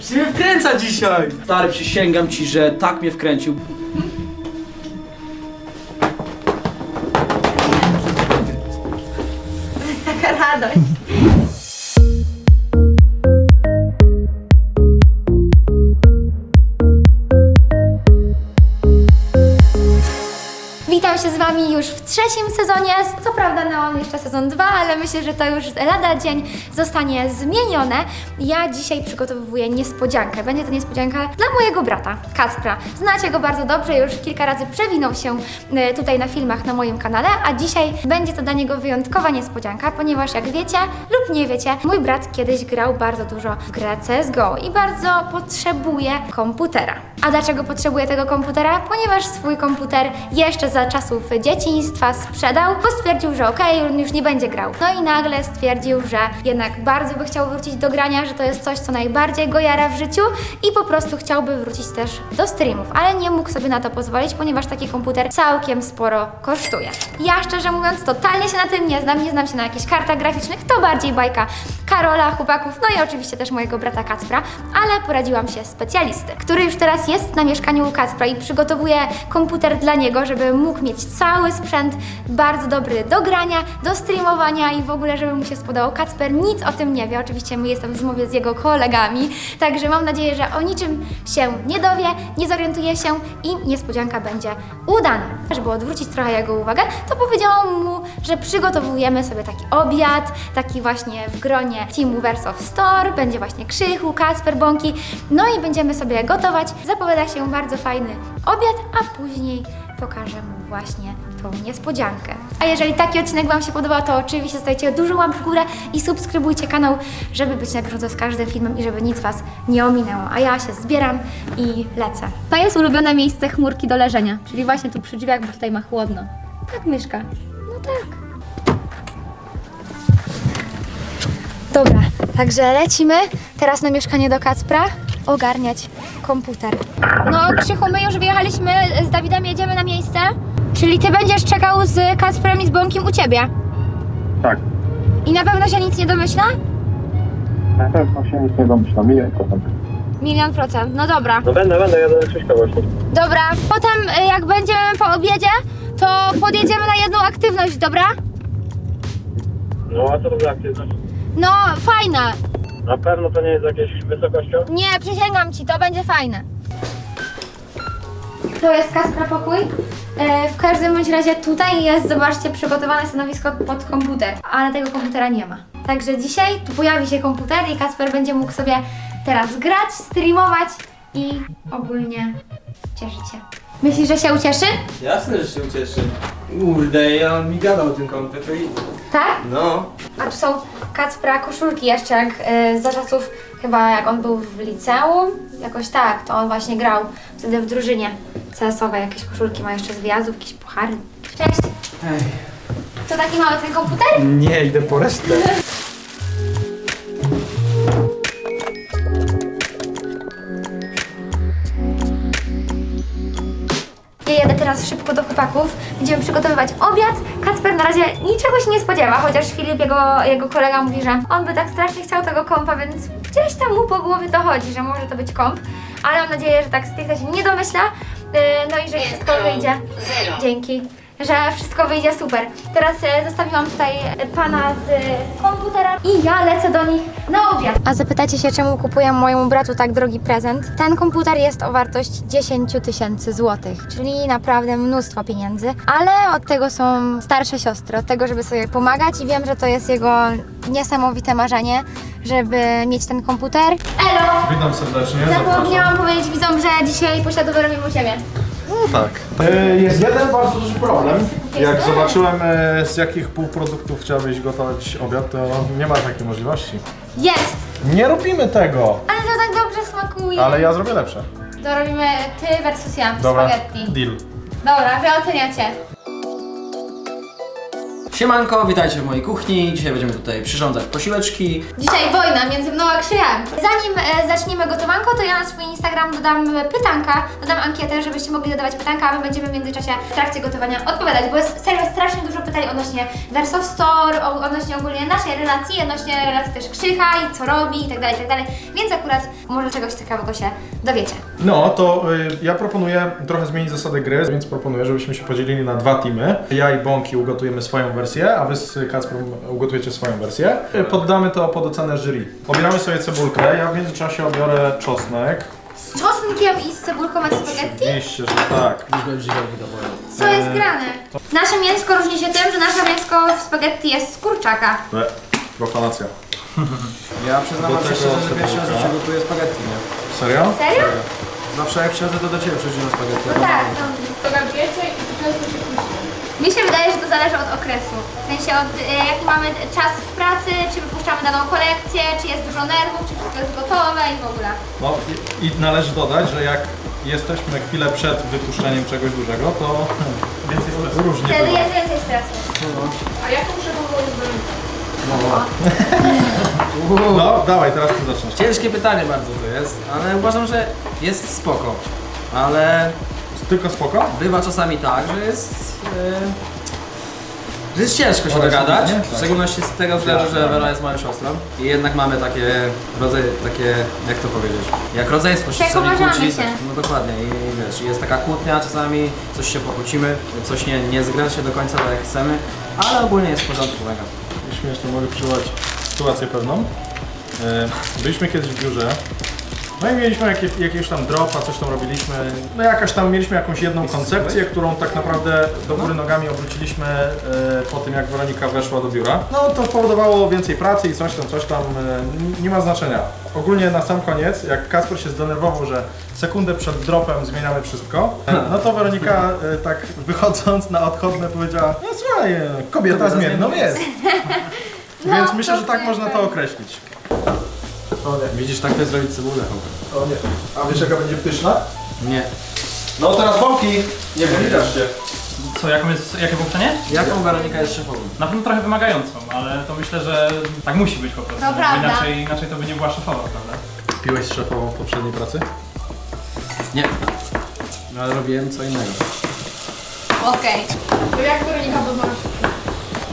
Się mnie wkręca dzisiaj! Stary, przysięgam ci, że tak mnie wkręcił. Taka radość. Witam się z Wami już w trzecim sezonie. Co prawda Neon jeszcze sezon 2, ale myślę, że to już lada dzień zostanie zmienione. Ja dzisiaj przygotowuję niespodziankę. Będzie to niespodzianka dla mojego brata, Kacpra. Znacie go bardzo dobrze, już kilka razy przewinął się e, tutaj na filmach na moim kanale, a dzisiaj będzie to dla niego wyjątkowa niespodzianka, ponieważ jak wiecie lub nie wiecie, mój brat kiedyś grał bardzo dużo w grę CSGO i bardzo potrzebuje komputera. A dlaczego potrzebuje tego komputera? Ponieważ swój komputer jeszcze za czasów dzieciństwa sprzedał, bo stwierdził, że okej, już nie będzie grał. No i nagle stwierdził, że jednak bardzo by chciał wrócić do grania, że to jest coś, co najbardziej go jara w życiu i po prostu chciałby wrócić też do streamów, ale nie mógł sobie na to pozwolić, ponieważ taki komputer całkiem sporo kosztuje. Ja szczerze mówiąc totalnie się na tym nie znam, nie znam się na jakichś kartach graficznych, to bardziej bajka Karola, chłopaków, no i oczywiście też mojego brata Kacpra, ale poradziłam się specjalisty, który już teraz jest na mieszkaniu u Kacpra i przygotowuje komputer dla niego, żeby mógł mieć cały sprzęt bardzo dobry do grania, do streamowania i w ogóle, żeby mu się spodobał. Kacper nic o tym nie wie, oczywiście my jestem w zmowie z jego kolegami, także mam nadzieję, że o niczym się nie dowie, nie zorientuje się i niespodzianka będzie udana. Żeby odwrócić trochę jego uwagę, to powiedziałam mu, że przygotowujemy sobie taki obiad, taki właśnie w gronie Teamu Verso Store, będzie właśnie Krzychu, Kacper, Bąki, no i będziemy sobie gotować. Zapowiada się bardzo fajny obiad, a później pokażę mu właśnie tą niespodziankę. A jeżeli taki odcinek Wam się podobał, to oczywiście zostajcie dużo łap w górę i subskrybujcie kanał, żeby być na bieżąco z każdym filmem i żeby nic Was nie ominęło. A ja się zbieram i lecę. To jest ulubione miejsce chmurki do leżenia, czyli właśnie tu przy drzwiach, bo tutaj ma chłodno. Tak mieszka. No tak. Dobra, także lecimy teraz na mieszkanie do Kacpra ogarniać komputer. No, Krzychu, my już wyjechaliśmy z Dawidem, jedziemy na miejsce. Czyli ty będziesz czekał z Kacprem i z Bąkiem u ciebie. Tak, I na pewno się nic nie domyśla? na pewno się nic nie domyślam. Ile procent? Milion procent, no dobra. No będę, będę, jadę do Krzyśka właśnie. Dobra, potem y, jak będziemy po obiedzie, to podjedziemy na jedną aktywność, dobra? No a co to za aktywność? No, fajna. Na pewno to nie jest jakieś wysokością? Nie, przysięgam ci, to będzie fajne. To jest Kaspra pokój. E, w każdym bądź razie tutaj jest, zobaczcie, przygotowane stanowisko pod komputer, ale tego komputera nie ma. Także dzisiaj tu pojawi się komputer i Kasper będzie mógł sobie teraz grać, streamować i ogólnie cieszyć się. Myślisz, że się ucieszy? Jasne, że się ucieszy. Kurde, ja on mi gadał o tym komputerze i... Tak? No. A tu są Kacpra koszulki jeszcze jak y, za czasów chyba jak on był w liceum, jakoś tak, to on właśnie grał wtedy w drużynie CS-owej, jakieś koszulki ma jeszcze z wyjazdów, jakieś puchary. Cześć! Ej. To taki mały ten komputer? Nie, idę po resztę. Chłopaków, będziemy przygotowywać obiad. Kacper na razie niczego się nie spodziewa, chociaż Filip, jego, jego kolega mówi, że on by tak strasznie chciał tego kompa, więc gdzieś tam mu po głowie to chodzi, że może to być komp, ale mam nadzieję, że tak stricte się nie domyśla, Yy, no i że wszystko wyjdzie. Dzięki. Że wszystko wyjdzie super. Teraz e, zostawiłam tutaj e, pana z e, komputera i ja lecę do nich na obiad. A zapytacie się, czemu kupuję mojemu bratu tak drogi prezent? Ten komputer jest o wartość 10 tysięcy złotych, czyli naprawdę mnóstwo pieniędzy, ale od tego są starsze siostry, od tego, żeby sobie pomagać i wiem, że to jest jego niesamowite marzenie, żeby mieć ten komputer. Elo! Witam serdecznie. Zapomniałam powiedzieć widzom, że dzisiaj pośladowy robimy u Ciebie. Tak. E, Jest jeden bardzo duży problem. Jak zobaczyłem e, z jakich półproduktów chciałbyś gotować obiad, to nie ma takiej możliwości. Jest! Nie robimy tego! Ale to tak dobrze smakuje. Ale ja zrobię lepsze. To robimy ty versus ja Dobra, spaghetti. deal. Dobra, wy oceniacie. Siemanko, witajcie w mojej kuchni. Dzisiaj będziemy tutaj przyrządzać posiłeczki. Dzisiaj wojna między mną a Krzyjem. Zanim e, zaczniemy gotowanko, to ja na swój Instagram dodam e, pytanka, dodam ankietę, żebyście mogli dodawać pytanka, a my będziemy w międzyczasie w trakcie gotowania odpowiadać, bo jest serio strasznie dużo pytań odnośnie Verso Store, o- odnośnie ogólnie naszej relacji, odnośnie relacji też Krzycha i co robi i tak dalej, i tak dalej, więc akurat może czegoś ciekawego się dowiecie. No, to y, ja proponuję trochę zmienić zasady gry, więc proponuję, żebyśmy się podzielili na dwa teamy. Ja i Bąki ugotujemy swoją wersję, a wy z Kacprem ugotujecie swoją wersję. Y, Poddamy to pod ocenę jury. Obieramy sobie cebulkę, ja w międzyczasie obiorę czosnek. Z czosnkiem i z cebulką macie spaghetti? Oczywiście, że tak. Co jest grane? Nasze mięsko różni się tym, że nasze mięsko w spaghetti jest z kurczaka. Le, profanacja. Ja przyznam Do wam się tego szczerze, że pierwszy raz cebulka. się gotuję spaghetti, nie? Serio? Serio? Zawsze jak przychodzę, to do Ciebie przychodzimy spaghetti. No tak, no. Dogadujecie i często się kłócicie. Mi się wydaje, że to zależy od okresu. W sensie od y, jaki mamy czas w pracy, czy wypuszczamy daną kolekcję, czy jest dużo nerwów, czy wszystko jest gotowe i w ogóle. No i, i należy dodać, że jak jesteśmy chwilę przed wypuszczeniem czegoś dużego, to więcej stresu. Różnie Wtedy bywa. jest więcej stresu. A jaką szefową jest Weronika? No, dawaj, teraz ty zaczynasz. Ciężkie pytanie bardzo to jest, ale uważam, że jest spoko. Ale Tylko spoko? bywa czasami tak, że jest... Yy, że jest ciężko się dogadać, nie? w Tak. szczególności z tego względu, że tak. Wera jest moją siostrą i jednak mamy takie rodzaje, takie, jak to powiedzieć, jak rodzeństwo się czasami Przekomarzamy kłóci, się. tak, no dokładnie i wiesz, jest taka kłótnia czasami, coś się pokłócimy, coś nie, nie zgra się do końca tak jak chcemy, ale ogólnie jest w porządku mega. Śmiesznie mogę przywołać sytuację pewną. E, Byliśmy kiedyś w biurze. No i mieliśmy jakie, jakiegoś tam dropa, coś tam robiliśmy. No jakaś tam mieliśmy jakąś jedną koncepcję, którą tak naprawdę do góry nogami obróciliśmy e, po tym jak Weronika weszła do biura. No to spowodowało więcej pracy i coś tam, coś tam. E, nie ma znaczenia. Ogólnie na sam koniec, jak Kasper się zdenerwował, że sekundę przed dropem zmieniamy wszystko, e, no to Weronika e, tak wychodząc na odchodne powiedziała, no słuchaj, e, kobieta zmienną jest. No, Więc myślę, to że tak ty- można to określić. O nie, Widzisz, tak to jest zrobić cebulę, o nie. A wiesz jaka będzie pyszna? Nie. No teraz bąki! Nie wylidasz się. Co, jaką jest, jakie powstanie? Jaką Weronika jest szefową? Na pewno trochę wymagającą, ale to myślę, że tak musi być po prostu. To bo prawda. Inaczej, inaczej to by nie była szefowa, prawda? Piłeś szefową w poprzedniej pracy? Nie. No, Ale robiłem co innego. Okej. To jak Weronika poznałaś?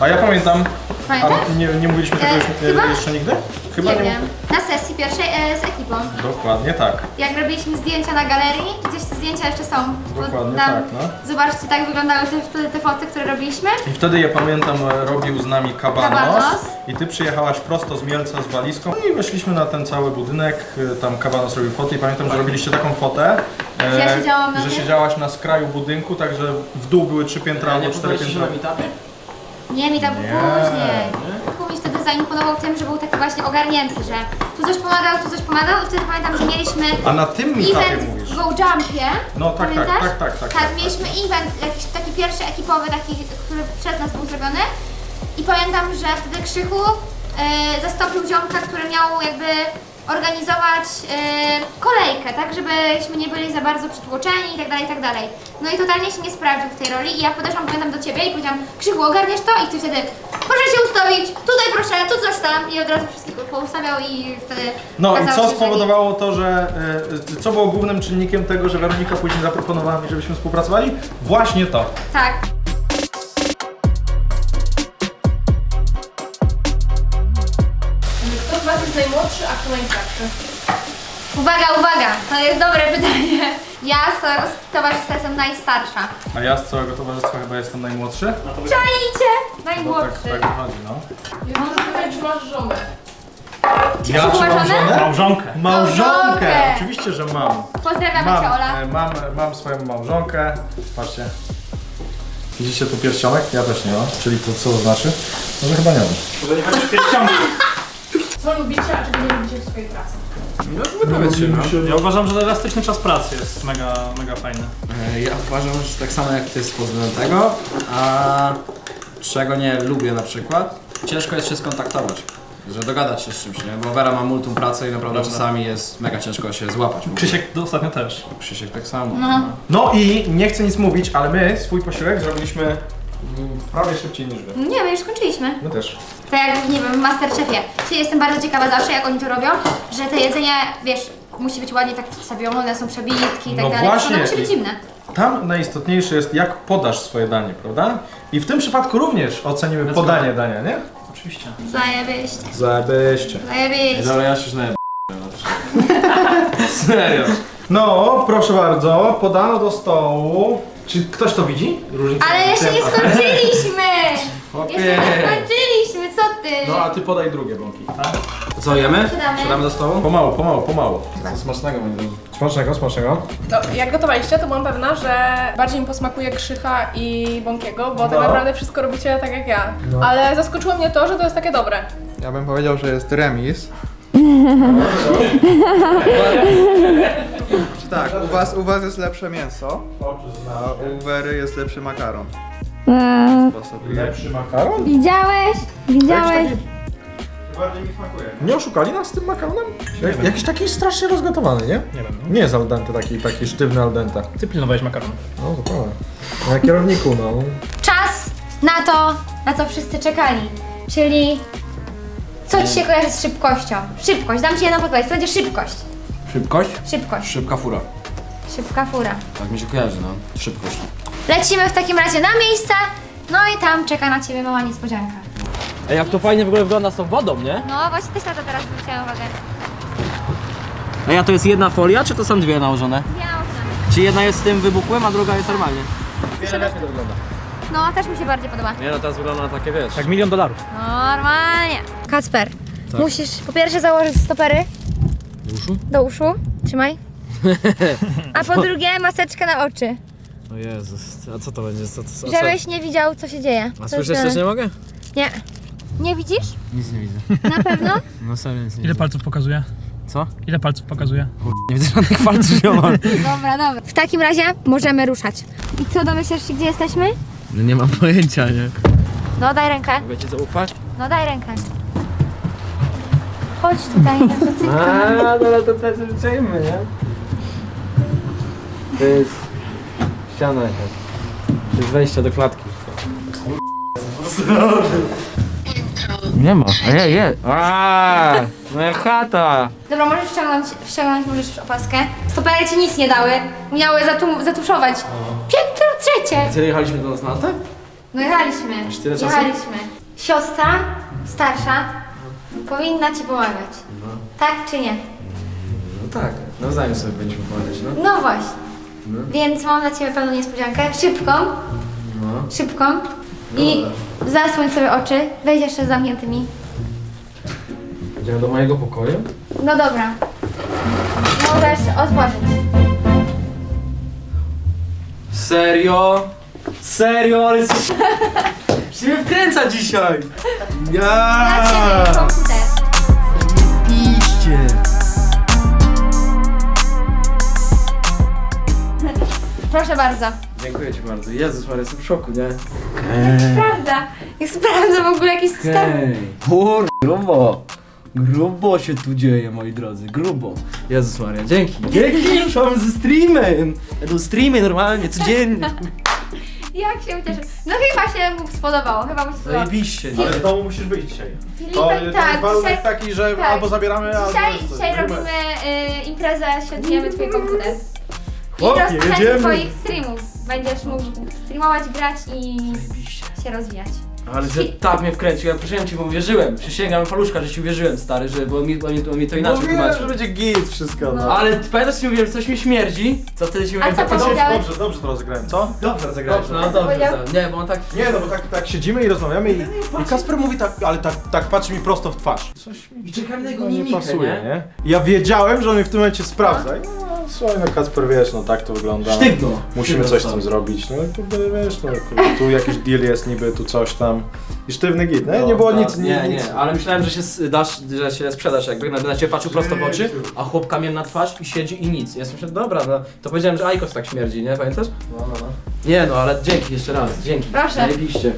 A ja pamiętam. Pamiętasz? A nie, nie mówiliśmy tego E, chyba- jeszcze nigdy? Chyba Nie wiem. Na sesji pierwszej e, z ekipą. Dokładnie tak. Jak robiliśmy zdjęcia na galerii, gdzieś te zdjęcia jeszcze są. Bo Dokładnie tam- tak, no. Zobaczcie, tak wyglądały te, te, te foty, które robiliśmy. I wtedy ja pamiętam, e, robił z nami kabanos, Kabanos. i ty przyjechałaś prosto z Mielca z walizką no i weszliśmy na ten cały budynek, e, tam kabanos robił fotę i pamiętam, że robiliście taką fotę, e, Że ja siedziałam na że tym? siedziałaś na skraju budynku, także w dół były trzy piętra nie albo cztery piętra. meetupie? Nie, mi tam Nie. później. Kup mi wtedy zaimponował tym, że był taki właśnie ogarnięty, że tu coś pomagał, tu coś pomagał i wtedy pamiętam, że mieliśmy A na tym meetupie event mówisz? w Go Jumpie. No tak, tak, Pamiętasz? tak, tak, tak, Tak, tak. mieliśmy event jakiś taki pierwszy ekipowy, taki, który przez nas był zrobiony. I pamiętam, że wtedy Krzychu e, zastąpił ziomka, który miał jakby organizować e, kolejkę, tak, żebyśmy nie byli za bardzo przytłoczeni i tak dalej, i tak dalej. No i totalnie się nie sprawdził w tej roli i ja podeszłam, pamiętam, do Ciebie i powiedziałam Krzychu, ogarniesz to? I Ty wtedy proszę się ustawić, tutaj proszę, tu coś tam i od razu wszystkich poustawiał i wtedy No i okazało co się, że spowodowało to, że y, co było głównym czynnikiem tego, że Weronika później zaproponowała mi, żebyśmy współpracowali? Właśnie to. nic. Tak. Najmłodszy, a kto najstarszy? Uwaga, uwaga, to jest dobre pytanie. Ja z całego towarzystwa jestem najstarsza. A ja z całego towarzystwa chyba jestem najmłodszy. Czajcie? Bo tak, Najmłodszy. tak wychodzi, no. Ja muszę pytać, czy masz żonę. Ja czy mam żonę? Małżonkę. Małżonkę! Małżonkę! Oczywiście, że mam. Pozdrawiamy Mam, Cię, Ola. e, mam, mam swoją małżonkę. Patrzcie. Widzicie tu pierścionek? Ja też nie mam. Czyli to co to znaczy? Może chyba nie mam. Jeżeli chodzi o pierścionki. Co lubicie, a czego nie lubicie w swojej pracy? No, wypowiedz się, no. Ja uważam, że elastyczny czas pracy jest mega, mega fajny. E, Ja uważam, że tak samo jak ty z pod względem tego, a czego nie lubię na przykład, ciężko jest się skontaktować. Że dogadać się z czymś, nie? Bo Vera ma multum pracy i naprawdę czasami jest mega ciężko się złapać. w ogóle. Krzysiek ostatnio też. Krzysiek tak samo. No. No i nie chcę nic mówić, ale my swój posiłek zrobiliśmy Prawie szybciej niż wy. Nie, my już skończyliśmy. My też. Tak jak, nie wiem, w Masterchefie. Czyli jestem bardzo ciekawa zawsze, jak oni to robią, że te jedzenie, wiesz, musi być ładnie tak przedstawione, są przebitki i tak No dalej. właśnie. To musi być zimne. Tam najistotniejsze jest, jak podasz swoje danie, prawda? I w tym przypadku również ocenimy podanie dania, nie? Oczywiście. Zajebiście, Zajebiście. zajebiście. Dobra, ja się już najeb... Serio. No, proszę bardzo, podano do stołu. Czy ktoś to widzi? Różnicę Ale między jeszcze tym nie a- skończyliśmy! Jeszcze nie skończyliśmy, ty? No, a ty podaj drugie bąki. Co, jemy? Siadamy. Siadamy do stołu? Pomału, pomału, pomału. Smacznego, moi drodzy. Smacznego, smacznego. To jak gotowaliście, to byłam pewna, że bardziej mi posmakuje Krzycha i Bąkiego, bo tak No. naprawdę wszystko robicie tak jak ja. Ale zaskoczyło mnie to, że to jest takie dobre. Ja bym powiedział, że jest remis. tak, u was, u was jest lepsze mięso, a u Wery jest lepszy makaron. Sposób. Lepszy makaron? Widziałeś? Widziałeś? Bardziej mi smakuje. Nie oszukali nas z tym makaronem? Jak, jakiś taki strasznie rozgotowany, nie? Nie wiem. No. Nie jest al dente, taki, taki sztywny al dente. Ty pilnowałeś makaronu. No, to prawda. Na kierowniku, no. Czas na to, na co wszyscy czekali. Czyli co ci się kojarzy z szybkością? Szybkość, dam ci jedną podpowiedź, to będzie szybkość. Szybkość? Szybkość, Szybka fura. szybka fura. Tak mi się kojarzy, no. Szybkość. Lecimy w takim razie na miejsce, no i tam czeka na ciebie mała niespodzianka. Ej, jak to fajnie w ogóle wygląda z tą wodą, nie? No właśnie też na to teraz zwróciłam uwagę. Ej, a to jest jedna folia, czy to są dwie nałożone? Miałam. Czy jedna jest z tym wybuchłym, a druga jest normalnie? No, też mi się bardziej podoba. Nie no, teraz wygląda na takie, wiesz... Tak milion dolarów. Normalnie. Kacper, musisz po pierwsze założyć stopery. Do uszu? Do uszu, trzymaj. A po drugie maseczkę na oczy, O Jezus, a co to będzie? Co, co, żebyś nie widział co się dzieje. A Co słyszeć też nie mogę? Nie. Nie widzisz? Nic nie widzę. Na pewno? No serio nic nie Ile widzę. palców pokazuje? Co? Ile palców pokazuje? Nie widzę żadnych palców, ziomal. Dobra, dobra. W takim razie możemy ruszać. I co, domyślasz się, gdzie jesteśmy? No nie mam pojęcia, nie? No, daj rękę. Mogę ci zaufać? No, daj rękę. Chodź tutaj, na kocyka. A, dobra, to teraz przejmy, nie? To jest... ściana jakaś. To jest wejście do klatki. Nie ma. A je, je. A, moja chata. Dobra, możesz ściągnąć, ściągnąć możesz opaskę. Stopery ci nic nie dały. Miały zatu- zatuszować. Piętro trzecie. Kiedy jechaliśmy do nas na te? No jechaliśmy. tyle czasu? Jechaliśmy. Siostra, starsza, powinna ci pomagać. Tak czy nie? No tak, nawzajem sobie będziemy pomagać, no. No właśnie. Więc mam dla ciebie pewną niespodziankę. Szybką. No. Szybką. I zasłoń sobie oczy. Wejdź jeszcze z zamkniętymi. Idziemy do mojego pokoju? No dobra. Możesz otworzyć. Serio? Serio, ale jesteś... się wkręca dzisiaj! Dla Ja! ciebie. Proszę bardzo. Dziękuję ci bardzo. Jezus Maria, jestem w szoku, nie? Prawda. Jak sprawdzę w ogóle jakiś. Hej! Kur... grubo! Grubo się tu dzieje, moi drodzy, grubo. Jezus Maria, dzięki. Dzięki, ruszamy ze streamem! Do streamy normalnie, codziennie. Jak się ucieszę. No chyba się mu spodobało. Chyba mu się spodobało. Zajebiście, Ale nie? z domu musisz wyjść dzisiaj. To, Filipek, to jest tak, warunek dzisiaj, taki, że tak. albo zabieramy, albo... dzisiaj, dzisiaj robimy y, imprezę, świętujemy twój komputer. I Chłopie, rozpoczęcie jedziemy. twoich streamów. Będziesz mógł streamować, grać i się rozwijać. Ale że tak mnie wkręcił, ja proszę ci, bo uwierzyłem. Przysięgam paluszka, że ci uwierzyłem, stary, że bo mi, bo mi, bo mi to inaczej Mówiłem, tłumaczył. że będzie git wszystko, no. Ale ty pamiętasz, co ci mówiłem, że coś mi śmierdzi? Co wtedy ci mówiłem? co tak- powiedziałeś? Dobrze, dobrze to rozegrałem, co? Dobrze zagrałeś. Dobrze, no dobrze. powiedział? za- Nie, bo on tak... Nie, no bo tak, tak siedzimy i rozmawiamy i, i Kasper mówi tak, ale tak, tak patrzy mi prosto w twarz. Coś mi I czekam na jego no, nie mimikę, pasuje, nie? Ja wiedziałem, że on mnie w tym momencie sprawdza. I, No, słuchaj, no Kasper, wiesz, no tak to wygląda. Sztywno. Musimy Sztywno coś z tym zrobić. No kurde, wiesz, no kurde, tu jakiś deal jest niby, tu coś tam. I sztywny git, nie? Nie było No, nic, Nie, nic. nie, ale myślałem, że się s- dasz, że się sprzedasz jakby, na, na ciebie patrzył prosto w oczy, a chłop kamień na twarz i siedzi i nic. Ja sobie myślałem, dobra, no, to powiedziałem, że Aikos tak śmierdzi, nie? Pamiętasz? No, no, no. Nie no, ale dzięki jeszcze raz, dzięki. Proszę. Zajebiście.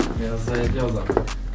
Ja zajebioza.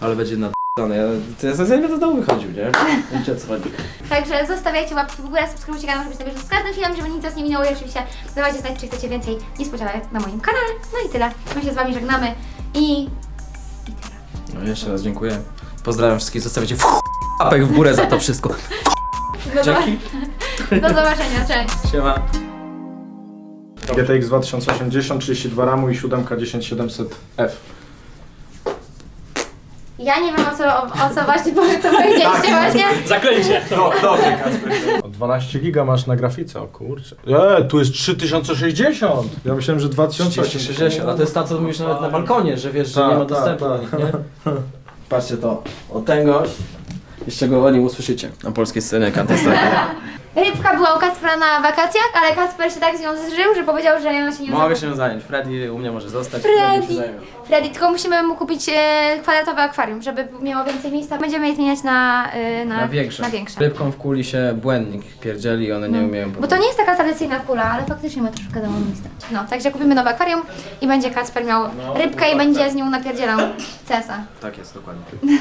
Ale będzie na Ja, to ja zanim do domu wychodził, nie? Wiecie o co chodzi. Także zostawiajcie łapki w górę, subskrybujcie kanał, żeby być na bieżąco z każdym filmem, żeby nic was nie minęło i oczywiście dawajcie znać, czy chcecie więcej niespodzianek na moim kanale. No i tyle. My się z wami żegnamy i No jeszcze raz dziękuję. Pozdrawiam wszystkich, zostawiacie łapek w górę za to wszystko. do, Dzięki. do zobaczenia. Cześć! Siema. GTX 2080, 32 RAMu i 7 10700F. Ja nie wiem o co, o, o co właśnie powiem, to powiedzieliście właśnie. Zaklęcie! No, dobrze, Kasper. O 12 giga masz na grafice, o kurczę. E, tu jest 3060! Ja myślałem, że 2080. 60, a to jest ta, co mówisz nawet na balkonie, że wiesz, że Tak, nie ma tak, dostępu tak. do nich, nie? Patrzcie to, o ten gość, jeszcze go o nim usłyszycie na polskiej scenie katastrofy. Rybka była u Kacpra na wakacjach, ale Kacper się tak z nią zżył, że powiedział, że ona się nie Mogę się zająć, Freddy u mnie może zostać, Freddy. się zajmie. Freddy, tylko musimy mu kupić e, kwadratowe akwarium, żeby miało więcej miejsca. Będziemy je zmieniać na, e, na, Na większe. Na większe. Rybką w kuli się błędnik pierdzieli i one nie umieją Bo to nie jest taka tradycyjna kula, ale faktycznie ma troszkę dało miejsca. No, także kupimy nowe akwarium i będzie Kacper miał rybkę i będzie z nią napierdzielał cesa. Tak jest, dokładnie.